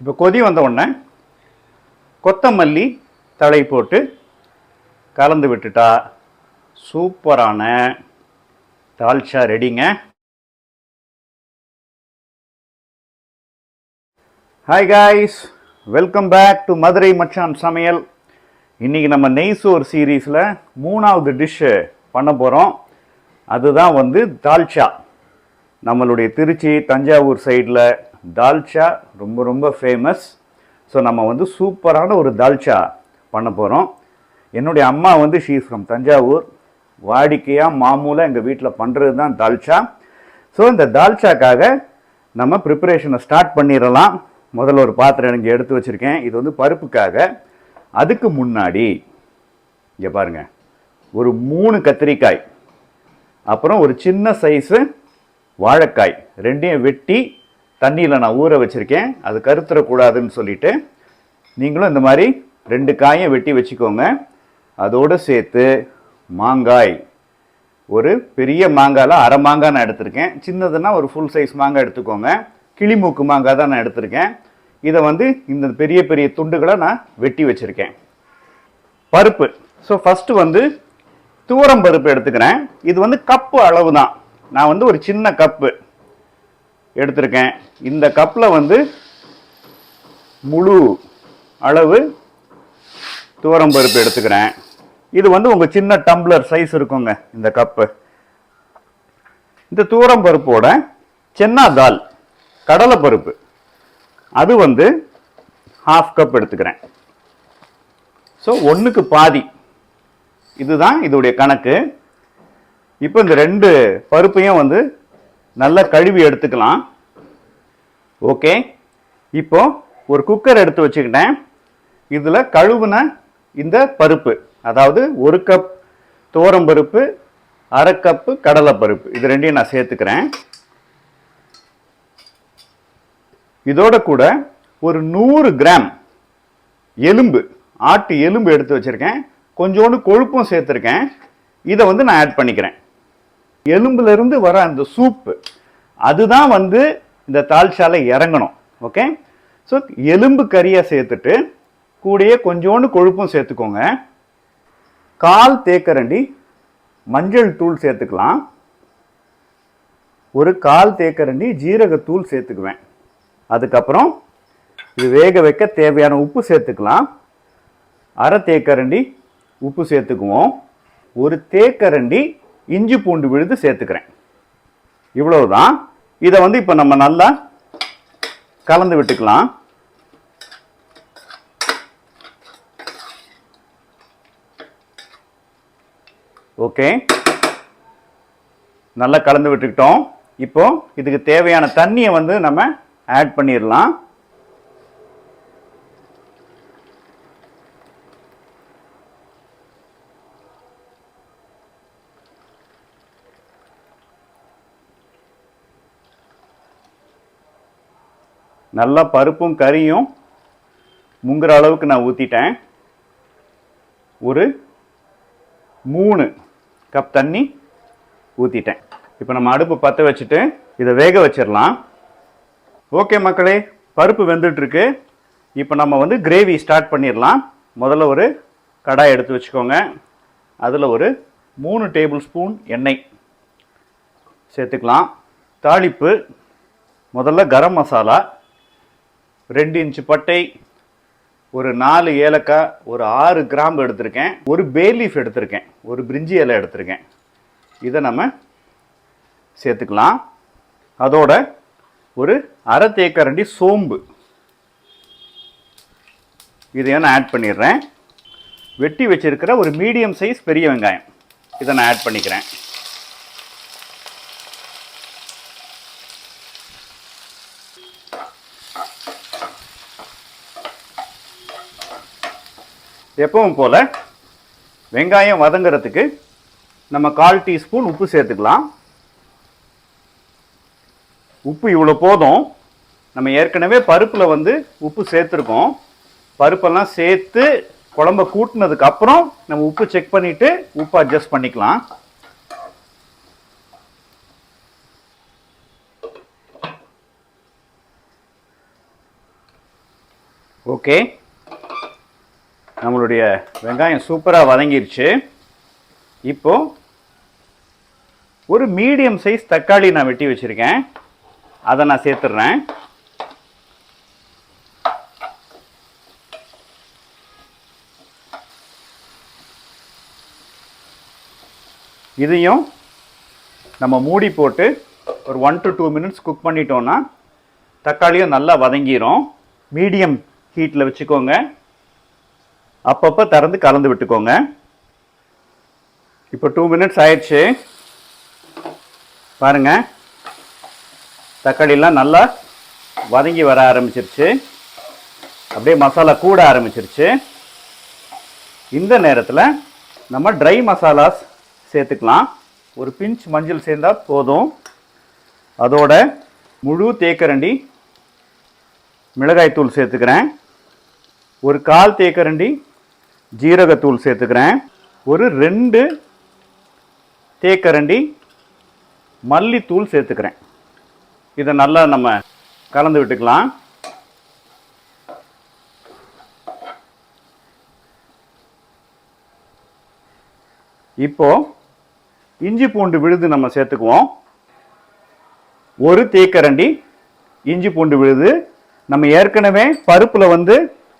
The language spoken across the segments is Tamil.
இப்போ கொதி வந்த உடனே கொத்தமல்லி தழை போட்டு கலந்து விட்டுட்டா. சூப்பரான dalcha ரெடிங்க. Hi guys welcome back to Madurai மச்சான் சமையல். இன்றைக்கி நம்ம நெய்சோர் சீரீஸில் மூணாவது டிஷ்ஷு பண்ண போகிறோம் அதுதான் வந்து தால்ச்சா நம்மளுடைய திருச்சி தஞ்சாவூர் சைடில் தால்ச்சா ரொம்ப ரொம்ப ஃபேமஸ் ஸோ நம்ம வந்து சூப்பரான ஒரு தால்ச்சா பண்ண போகிறோம் என்னுடைய அம்மா வந்து ஷீஸ் ஃப்ரம் தஞ்சாவூர் வாடிக்கையாக மாமூலாக எங்கள் வீட்டில் பண்ணுறது தான் தால்ச்சா ஸோ இந்த தால்ச்சாக்காக நம்ம ப்ரிப்பரேஷனை ஸ்டார்ட் பண்ணிடலாம். முதல்ல ஒரு பாத்திரம் எனக்கு எடுத்து வச்சுருக்கேன். இது வந்து பருப்புக்காக. அதுக்கு முன்னாடி இங்கே பாருங்க. ஒரு மூணு கத்திரிக்காய். அப்புறம் ஒரு சின்ன சைஸு வாழைக்காய். ரெண்டையும் வெட்டி தண்ணியில் நான் ஊற வச்சுருக்கேன். அது கருத்துறக்கூடாதுன்னு சொல்லிட்டு நீங்களும் இந்த மாதிரி ரெண்டு காயை வெட்டி வச்சுக்கோங்க. அதோடு சேர்த்து மாங்காய். ஒரு பெரிய மாங்காயில் அரை மாங்காய் நான் எடுத்திருக்கேன். சின்னதுன்னா ஒரு ஃபுல் சைஸ் மாங்காய் எடுத்துக்கோங்க. கிளிமூக்கு மாங்காய் தான் நான் எடுத்திருக்கேன். இதை வந்து இந்த பெரிய பெரிய துண்டுகளை நான் வெட்டி வச்சுருக்கேன். பருப்பு. ஸோ ஃபஸ்ட்டு வந்து தூரம் பருப்பு எடுத்துக்கிறேன். இது வந்து கப்பு அளவு தான் நான் வந்து ஒரு சின்ன கப்பு. எடுத்திருக்கேன். இந்த கப்பில் வந்து முழு அளவு தூரம் பருப்பு எடுத்துக்கிறேன். இது வந்து உங்கள் சின்ன டம்ளர் சைஸ் இருக்குங்க இந்த கப்பு இந்த துவரம் பருப்போட சென்னா தால் கடலை பருப்பு அது வந்து ஹாஃப் கப் எடுத்துக்கிறேன். ஸோ ஒன்றுக்கு பாதி. இதுதான் இதோடைய கணக்கு. இப்போ இந்த ரெண்டு பருப்பையும் வந்து நல்லா கழுவி எடுத்துக்கலாம். ஓகே? இப்போ ஒரு குக்கர் எடுத்து வச்சுக்கிட்டேன். இதில் கழுவுன இந்த பருப்பு அதாவது ஒரு கப் துவரம் பருப்பு அரை கப்பு கடலை பருப்பு இது ரெண்டையும் நான் சேர்த்துக்கிறேன். இதோட கூட ஒரு நூறு கிராம் எலும்பு ஆட்டு எலும்பு எடுத்து வச்சுருக்கேன். கொஞ்சோண்டு கொழுப்பும் சேர்த்துருக்கேன். இதை வந்து நான் ஆட் பண்ணிக்கிறேன். எலும்புல இருந்து வர அந்த சூப்பு அதுதான் வந்து இந்த தால்ச்சால இறங்கணும் ஓகே ஸோ எலும்பு கறியை சேர்த்துட்டு கூடயே கொஞ்சோண்டு கொழுப்பும் சேர்த்துக்கோங்க. கால் தேக்கரண்டி மஞ்சள் தூள் சேர்த்துக்கலாம். ஒரு கால் தேக்கரண்டி ஜீரகத்தூள் சேர்த்துக்குவேன். அதுக்கப்புறம் இது வேக வைக்க தேவையான உப்பு சேர்த்துக்கலாம். அரை தேக்கரண்டி உப்பு சேர்த்துக்குவோம். ஒரு தேக்கரண்டி இஞ்சி பூண்டு விழுது சேர்த்துக்கிறேன். இவ்வளவுதான். இதை வந்து இப்போ நம்ம நல்லா கலந்து விட்டுக்கலாம். ஓகே. நல்லா கலந்து விட்டுக்கிட்டோம். இப்போ இதுக்கு தேவையான தண்ணியை வந்து நம்ம ஆட் பண்ணிடலாம் நல்லா பருப்பும் கறியும் முங்குற அளவுக்கு நான் ஊற்றிட்டேன் ஒரு மூணு கப் தண்ணி ஊற்றிட்டேன் இப்போ நம்ம அடுப்பு பற்ற வச்சுட்டு இதை வேக வச்சிடலாம். ஓகே மக்களே பருப்பு வெந்துட்டுருக்கு. இப்போ நம்ம வந்து கிரேவி ஸ்டார்ட் பண்ணிடலாம். முதல்ல ஒரு கடாய் எடுத்து வச்சுக்கோங்க. அதில் ஒரு மூணு டேபிள் ஸ்பூன் எண்ணெய் சேர்த்துக்கலாம். தாளிப்பு. முதல்ல கரம் மசாலா. ரெண்டு இன்ச்சு பட்டை ஒரு நாலு ஏலக்காய் ஒரு ஆறு கிராம்பு எடுத்திருக்கேன். ஒரு பேலீஃப் எடுத்திருக்கேன். ஒரு பிரிஞ்சி இலை எடுத்திருக்கேன். இதை நம்ம சேர்த்துக்கலாம். அதோட ஒரு அரை தேக்கரண்டி சோம்பு. இதையும் நான் ஆட் பண்ணிடுறேன். வெட்டி வச்சிருக்கிற ஒரு மீடியம் சைஸ் பெரிய வெங்காயம். இதை நான் ஆட் பண்ணிக்கிறேன். எப்பவும் போல் வெங்காயம் வதங்குறதுக்கு நம்ம கால் டீஸ்பூன் உப்பு சேர்த்துக்கலாம். உப்பு இவ்வளோ போதும். நம்ம ஏற்கனவே பருப்பில் வந்து உப்பு சேர்த்துருக்கோம். பருப்பெல்லாம் சேர்த்து குழம்ப கூட்டினதுக்கு அப்புறம் நம்ம உப்பு செக் பண்ணிவிட்டு உப்பு அட்ஜஸ்ட் பண்ணிக்கலாம். ஓகே நம்மளுடைய வெங்காயம் சூப்பராக வதங்கிருச்சு. இப்போ ஒரு மீடியம் சைஸ் தக்காளி நான் வெட்டி வச்சுருக்கேன். அதை நான் சேர்த்துட்றேன் இதையும் நம்ம மூடி போட்டு ஒரு one to two minutes cook பண்ணிட்டோம்னா தக்காளியும் நல்லா வதங்கிரும். மீடியம் ஹீட்டில் வச்சுக்கோங்க. அப்பப்போ திறந்து கலந்து விட்டுக்கோங்க. இப்போ டூ மினிட்ஸ் ஆயிடுச்சு. பாருங்க. தக்காளிலாம் நல்லா வதங்கி வர ஆரம்பிச்சிருச்சு. அப்படியே மசாலா கூட ஆரம்பிச்சிருச்சு. இந்த நேரத்தில் நம்ம ட்ரை மசாலாஸ் சேர்த்துக்கலாம். ஒரு பிஞ்ச் மஞ்சள் சேர்ந்தா போதும். அதோட முழு தேக்கரண்டி மிளகாய்த்தூள் சேர்த்துக்கிறேன். ஒரு கால் தேக்கரண்டி ஜீரகத்தூள் சேர்த்துக்கிறேன். ஒரு ரெண்டு தேக்கரண்டி மல்லித்தூள் சேர்த்துக்கிறேன். இதை நல்லா நம்ம கலந்து விட்டுக்கலாம். இப்போ இஞ்சி பூண்டு விழுது நம்ம சேர்த்துக்குவோம். ஒரு தேக்கரண்டி இஞ்சி பூண்டு விழுது. நம்ம ஏற்கனவே பருப்பில் வந்து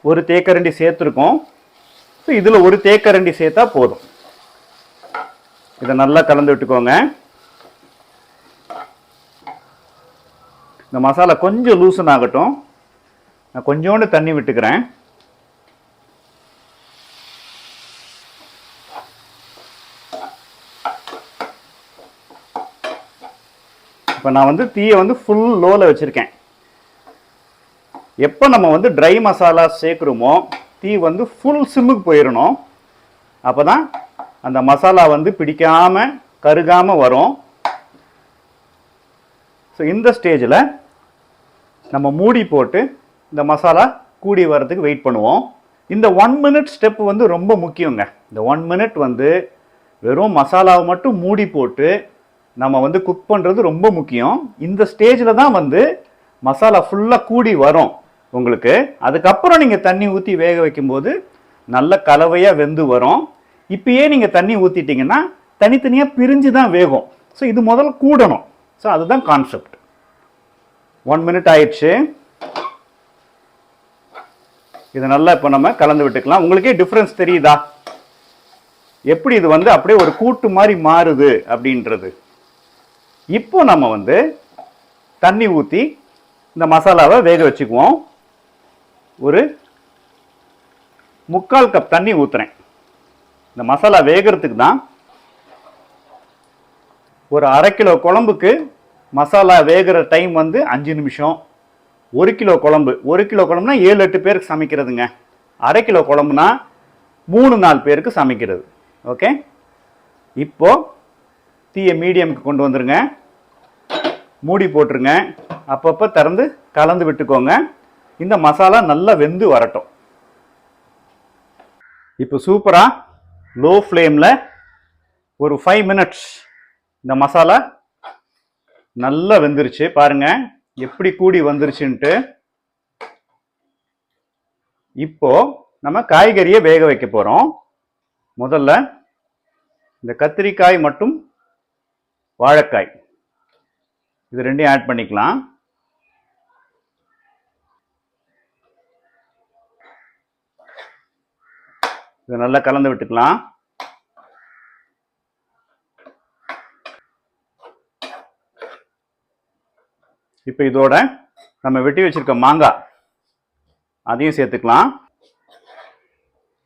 ஒரு தேக்கரண்டி சேர்த்துருக்கோம். ஸோ இதில் ஒரு தேக்கரண்டி சேர்த்தா போதும். இதை நல்லா கலந்து விட்டுக்கோங்க. இந்த மசாலா கொஞ்சம் லூசன் ஆகட்டும். நான் கொஞ்சோண்டு தண்ணி விட்டுக்கிறேன். இப்போ நான் வந்து தீயை வந்து ஃபுல் லோவில் வச்சுருக்கேன். எப்போ நம்ம வந்து ட்ரை மசாலா சேர்க்குறோமோ தீ வந்து ஃபுல் சிம்முக்கு போயிடணும் அப்போ தான் அந்த மசாலா வந்து பிடிக்காமல் கருகாமல் வரும். ஸோ இந்த ஸ்டேஜில் நம்ம மூடி போட்டு இந்த மசாலா கூடி வர்றதுக்கு வெயிட் பண்ணுவோம். இந்த ஒன் மினிட் ஸ்டெப் வந்து ரொம்ப முக்கியங்க. இந்த ஒன் மினிட் வந்து வெறும் மசாலாவை மட்டும் மூடி போட்டு நம்ம வந்து குக் பண்ணுறது ரொம்ப முக்கியம். இந்த ஸ்டேஜில் தான் வந்து மசாலா ஃபுல்லாக கூடி வரும். உங்களுக்கு. அதுக்கப்புறம் நீங்கள் தண்ணி ஊற்றி வேக வைக்கும்போது நல்ல கலவையாக வெந்து வரும். இப்பயே நீங்கள் தண்ணி ஊற்றிட்டீங்கன்னா தனித்தனியாக பிரிஞ்சு தான் வேகும். ஸோ இது முதல்ல கூடணும். ஸோ அதுதான் கான்செப்ட் ஒன் மினிட் ஆயிடுச்சு. இதை நல்லா இப்போ நம்ம கலந்து விட்டுக்கலாம். உங்களுக்கே டிஃப்ரென்ஸ் தெரியுதா? எப்படி இது வந்து அப்படியே ஒரு கூட்டு மாதிரி மாறுது அப்படின்றது. இப்போ நம்ம வந்து தண்ணி ஊற்றி இந்த மசாலாவை வேக வச்சுக்குவோம். ஒரு முக்கால் கப் தண்ணி ஊற்றுறேன் இந்த மசாலா வேகிறதுக்கு தான் ஒரு அரை கிலோ குழம்புக்கு மசாலா வேகிற டைம் வந்து அஞ்சு நிமிஷம். ஒரு கிலோ குழம்பு. ஒரு கிலோ குழம்புனா ஏழு எட்டு பேருக்கு சமைக்கிறதுங்க. அரை கிலோ குழம்புனா மூணு நாலு பேருக்கு சமைக்கிறது. ஓகே இப்போது தீயை மீடியமுக்கு கொண்டு வந்துருங்க. மூடி போட்டுருங்க. அப்பப்போ திறந்து கலந்து விட்டுக்கோங்க. இந்த மசாலா நல்லா வெந்து வரட்டும். இப்போ சூப்பராக லோ ஃப்ளேமில் ஒரு ஃபைவ் மினிட்ஸ் இந்த மசாலா நல்லா வெந்துருச்சு. பாருங்க எப்படி கூடி வந்துருச்சுன்ட்டு. இப்போ நம்ம காய்கறியை வேக வைக்க போகிறோம் முதல்ல இந்த கத்திரிக்காய் மற்றும் வாழைக்காய். இது ரெண்டையும் ஆட் பண்ணிக்கலாம். இதை நல்லா கலந்து விட்டுக்கலாம். இப்போ இதோட நம்ம வெட்டி வச்சிருக்க மாங்காய் அதையும் சேர்த்துக்கலாம்.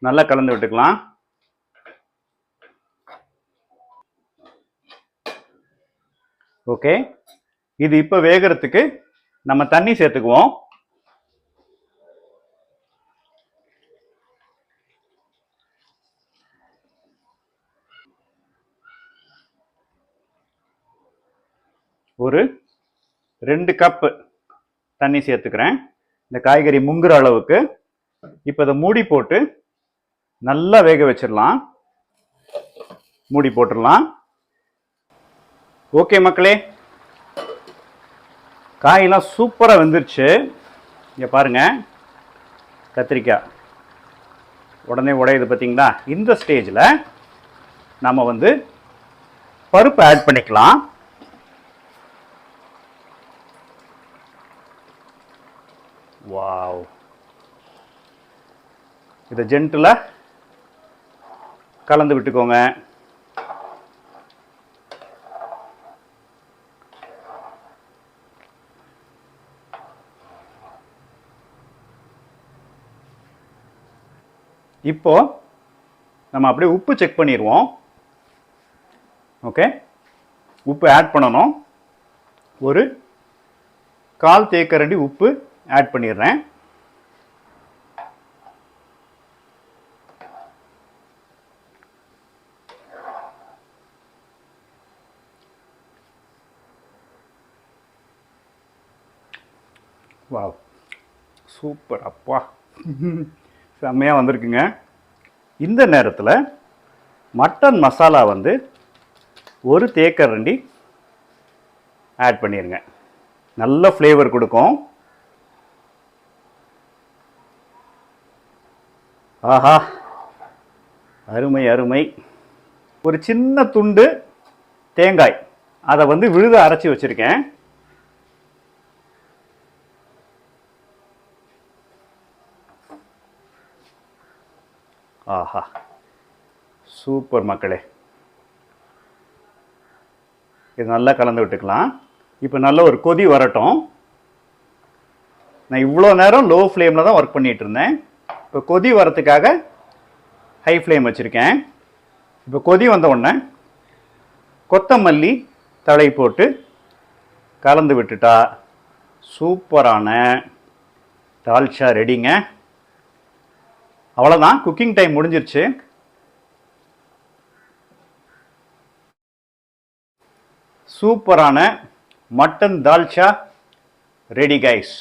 நல்லா கலந்து விட்டுக்கலாம். ஓகே. இது இப்போ வேகிறதுக்கு நம்ம தண்ணி சேர்த்துக்குவோம். ஒரு ரெண்டு கப்பு தண்ணி சேர்த்துக்கிறேன். இந்த காய்கறி முங்குற அளவுக்கு. இப்போ இதை மூடி போட்டு நல்லா வேக வச்சிடலாம். மூடி போட்டுடலாம். ஓகே மக்களே. காயெல்லாம் சூப்பராக வெந்துருச்சு. இங்கே பாருங்க. கத்திரிக்காய். உடனே உடையுது பார்த்தீங்களா இந்த ஸ்டேஜில் நம்ம வந்து பருப்பு ஆட் பண்ணிக்கலாம். வாவ் இதை ஜென்டிலாக கலந்து விட்டுக்கோங்க. இப்போ நம்ம அப்படியே உப்பு செக் பண்ணிடுவோம். ஓகே உப்பு ஆட் பண்ணணும். ஒரு கால் தேக்கரண்டி உப்பு ஆட் பண்ணிடுறேன். வாவ். சூப்பர் அப்பா. செம்மையாக வந்திருக்குங்க. இந்த நேரத்தில் மட்டன் மசாலா வந்து ஒரு தேக்கரண்டி ஆட் பண்ணிடுங்க. நல்ல ஃப்ளேவர் கொடுக்கும். ஆஹா. அருமை அருமை. ஒரு சின்ன துண்டு தேங்காய். அதை வந்து விழுத அரைச்சி வச்சுருக்கேன். ஆஹா. சூப்பர் மக்களே. இது நல்லா கலந்து விட்டுக்கலாம். இப்போ நல்ல ஒரு கொதி வரட்டும். நான் இவ்வளோ நேரம் லோ ஃப்ளேமில் தான் ஒர்க் பண்ணிகிட்டு இருந்தேன். இப்போ கொதி வரத்துக்காக ஹை ஃப்ளேம் வச்சுருக்கேன். இப்போ கொதி வந்த உடனே கொத்தமல்லி தழை போட்டு கலந்து விட்டுட்டா சூப்பரான தால்ச்சா ரெடிங்க. அவ்வளோதான் குக்கிங் டைம் முடிஞ்சிருச்சு. சூப்பரான மட்டன் தால்ச்சா ரெடி கைஸ்